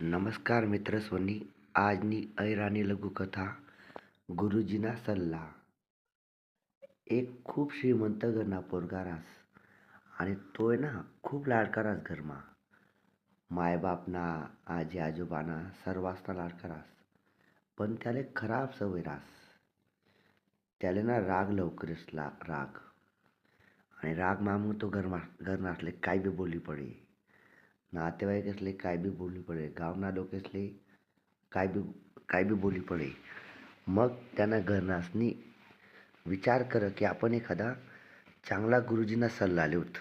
नमस्कार मित्रस्वनी આજની ऐराणी लघुकथा गुरुजीना सल्ला एक खूप श्रीमंत घरना पोरगा रास आणि तोय ना खूप लाडका रास घरमा मायबापना आजी आजोबाना सर्वांसना लाडका रास पण त्याले खराब सवय रास त्याले ना राग लवकर ला राग आणि राग मामू तो घरमा घरना असले काय बी बोली पडे नातेवाईक असले काय बी बोली पडे गावना लोक असले काय बी काय बी बोली पडे. मग त्यांना घरनासनी विचार कर की आपण एखादा चांगला गुरुजींना सल्ला लिहूत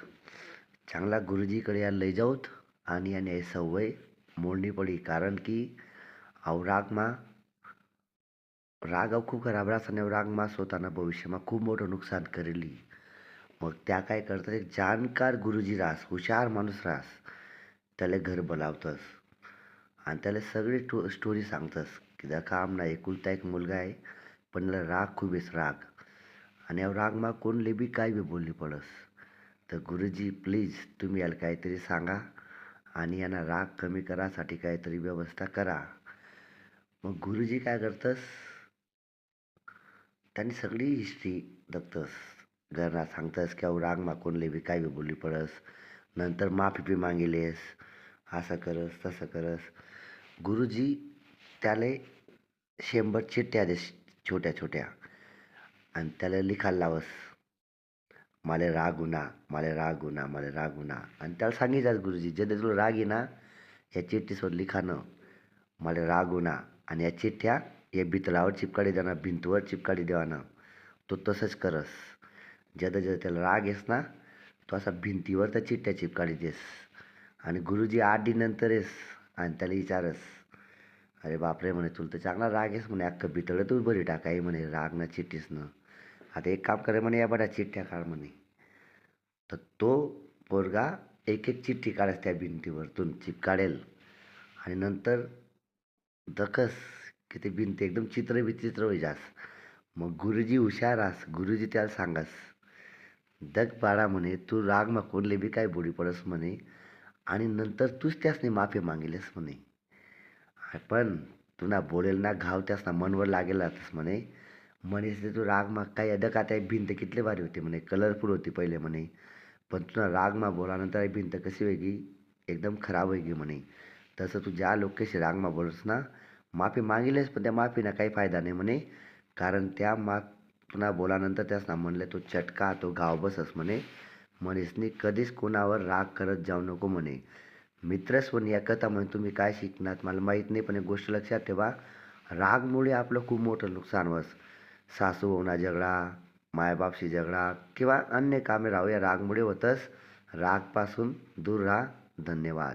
चांगला गुरुजीकडे या लय जाऊत आणि याने हे सवय मोडणी पडी. कारण की अहो रागमा राग अहो खूप खराब रास आणि रागमा स्वतःना भविष्यमा खूप मोठं नुकसान करेली. मग त्या काय करतात? एक जाणकार गुरुजी रास हुशार माणूस रास. त्याला घर बोलावतस. आणि त्याला सगळी स्टो स्टोरी सांगतस की काम आमना एकुलता एक मुलगा आहे पण त्याला राग खूप येस राग. आणि राग रागमा कोणले बी काय बी बोलली पडस. तर गुरुजी प्लीज तुम्ही याला काहीतरी सांगा आणि यांना राग कमी करासाठी काहीतरी व्यवस्था करा. मग गुरुजी काय करतस? त्यांनी सगळी हिस्ट्री दत्तस घरना सांगतस की अहो राग रागमा कोणले बी काय बी बोलली पडस. नंतर माफी बी मागिलेस असं करस तसं करस. गुरुजी त्याला शंभर चिठ्ठ्या दे छोट्या छोट्या. आणि त्याला लिखायला लावस. मला राग उना मला राग उना मला राग उना आणि त्याला सांगितलं गुरुजी जे तुला राग येना या चिठ्ठीसोबत लिखाणं. मला राग उना आणि या चिठ्ठ्या या बितलावर चिपकाडी देणार भिंतवर चिपकाडी देवानं तो तसंच करस. ज्यादा ज्यादा त्याला राग येस ना तो असा भिंतीवर त्या चिठ्ठ्या चिपकाडी देस. आणि गुरुजी आठ दिनंतर येस आणि त्याला विचारस अरे बापरे म्हणे तुला तर चांगला राग येस म्हणे अख्खं बितळं तू बरी टाकाय म्हणे राग ना चिठ्ठीसनं. आता एक काम करे म्हणे या बड्या चिठ्ठ्या काढ म्हणे. तर तो पोरगा एक एक चिठ्ठी काढस त्या भिंतीवरतून चिपकाडेल. आणि नंतर दखस की ते भिंती एकदम चित्र विचित्र होई जास. मग गुरुजी हुशार आस. गुरुजी त्याला सांगास दग पाडा म्हणे तू रागमा कोणले बी काय बोली पडस म्हणे आणि नंतर तूच त्यासने माफी मागिलेस म्हणे. पण तुना बोलेल ना घाव त्यासना मनवर लागेल राहतस म्हणे. म्हणे तू राग मा काय अदक आता भिंत कितले भारी होती म्हणे कलरफुल होती पहिले म्हणे. पण तुला राग मा बोलानंतर भिंत कशी वेगळी एकदम खराब होई म्हणे. तसं तू ज्या लोकेशी राग मा बोलस ना माफी मागिलेस पण त्या माफीना काही फायदा नाही म्हणे. कारण त्या माफ पुन्हा बोलानंतर त्यासना म्हणले तो चटका तो घाव बसस म्हणे. मनीसनी कधीच कोणावर राग करत जाऊ नको म्हणे. मित्रस्वन या कथा म्हणे तुम्ही काय शिकणार? मला माहीत नाही पण एक गोष्ट लक्षात ठेवा. रागमुळे आपलं खूप मोठं नुकसान व्हस. सासू होणा झगडा मायबापशी झगडा किंवा अन्य कामे राहू या रागमुळे होतंच रागपासून दूर राहा. धन्यवाद.